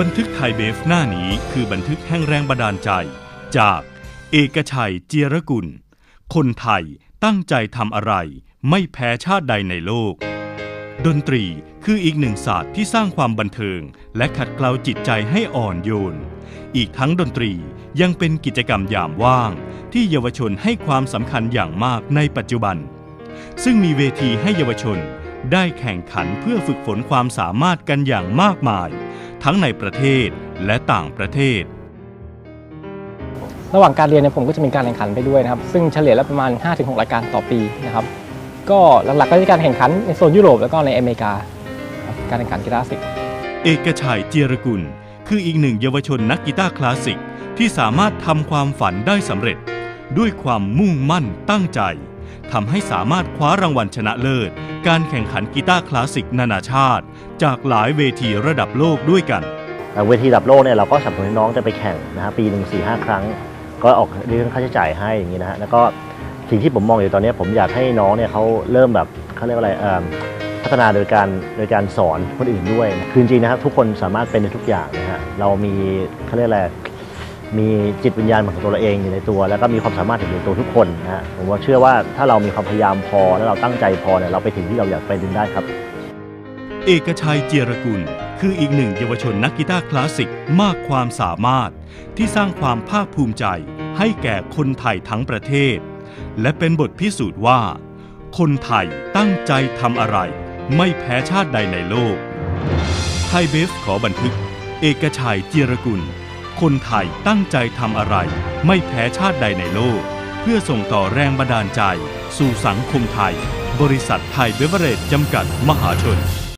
บันทึกไทยเบฟหน้านี้คือบันทึกแห่งแรงบันดาลใจ จาก เอกชัยเจียรกุล คนไทยตั้งใจทำอะไร ไม่แพ้ชาติใดในโลก ดนตรีคืออีกหนึ่งศาสตร์ที่สร้างความบันเทิง และขัดเกลาจิตใจให้อ่อนโยน อีกทั้งดนตรียังเป็นกิจกรรมยามว่าง ที่เยาวชนให้ความสำคัญอย่างมากในปัจจุบัน ซึ่งมีเวทีให้เยาวชนได้แข่งขันเพื่อฝึกฝนความสามารถกันอย่างมากมาย ทั้งในประเทศและต่างประเทศ ระหว่างการเรียนเนี่ยผมก็จะมีการแข่งขันไปด้วยนะครับ ซึ่งเฉลี่ยแล้วประมาณ 5-6 รายการต่อปีนะครับก็หลักๆก็จะการแข่งขันในโซนยุโรปแล้วก็ในอเมริกาครับการแข่งขันกีฬาคลาสสิกเอกชัยเจียรกุล คืออีกหนึ่งเยาวชนนักกีตาร์คลาสสิกที่สามารถทำความฝันได้สำเร็จ ด้วยความมุ่งมั่นตั้งใจ ทำให้สามารถคว้ารางวัลชนะเลิศ การแข่งขันกีตาร์คลาสสิกนานาชาติ จากหลายเวทีระดับโลกด้วยกัน เวทีระดับโลกเนี่ยเราก็สนับสนุนน้องจะไปแข่งนะฮะปีหนึ่งสี่ห้าครั้ง ก็ออกเรื่องค่าใช้จ่ายให้อย่างนี้นะฮะแล้วก็สิ่งที่ผมมองอยู่ตอนนี้ผมอยากให้น้องเนี่ยเขาเริ่มแบบเขาเรียกว่าอะไรพัฒนาโดยการโดยการสอนคนอื่นด้วย คือจริงนะครับทุกคนสามารถเป็นในทุกอย่างนะฮะเรามีเขาเรียกอะไร มีจิตวิญญาณของตัวเราเองอยู่ในตัว แล้วก็มีความสามารถอยู่ในตัวทุกคนนะฮะผมว่าเชื่อว่าถ้าเรามีความพยายามพอและเราตั้งใจพอเนี่ยเราไปถึงที่เราอยากไปถึงได้ครับ เอกชัยเจียรกุล คืออีกหนึ่งเยาวชนนักกีตาร์คลาสสิกมากความสามารถ ที่สร้างความภาคภูมิใจ ให้แก่คนไทยทั้งประเทศ และเป็นบทพิสูจน์ว่า คนไทยตั้งใจทำอะไร ไม่แพ้ชาติใดในโลกไทยเบฟขอบันทึก เอกชัยเจียรกุล คนไทยตั้งใจทำอะไร ไม่แพ้ชาติใดในโลก เพื่อส่งต่อแรงบันดาลใจ สู่สังคมไทย บริษัทไทยเบเวอเรจจำกัดมหาชน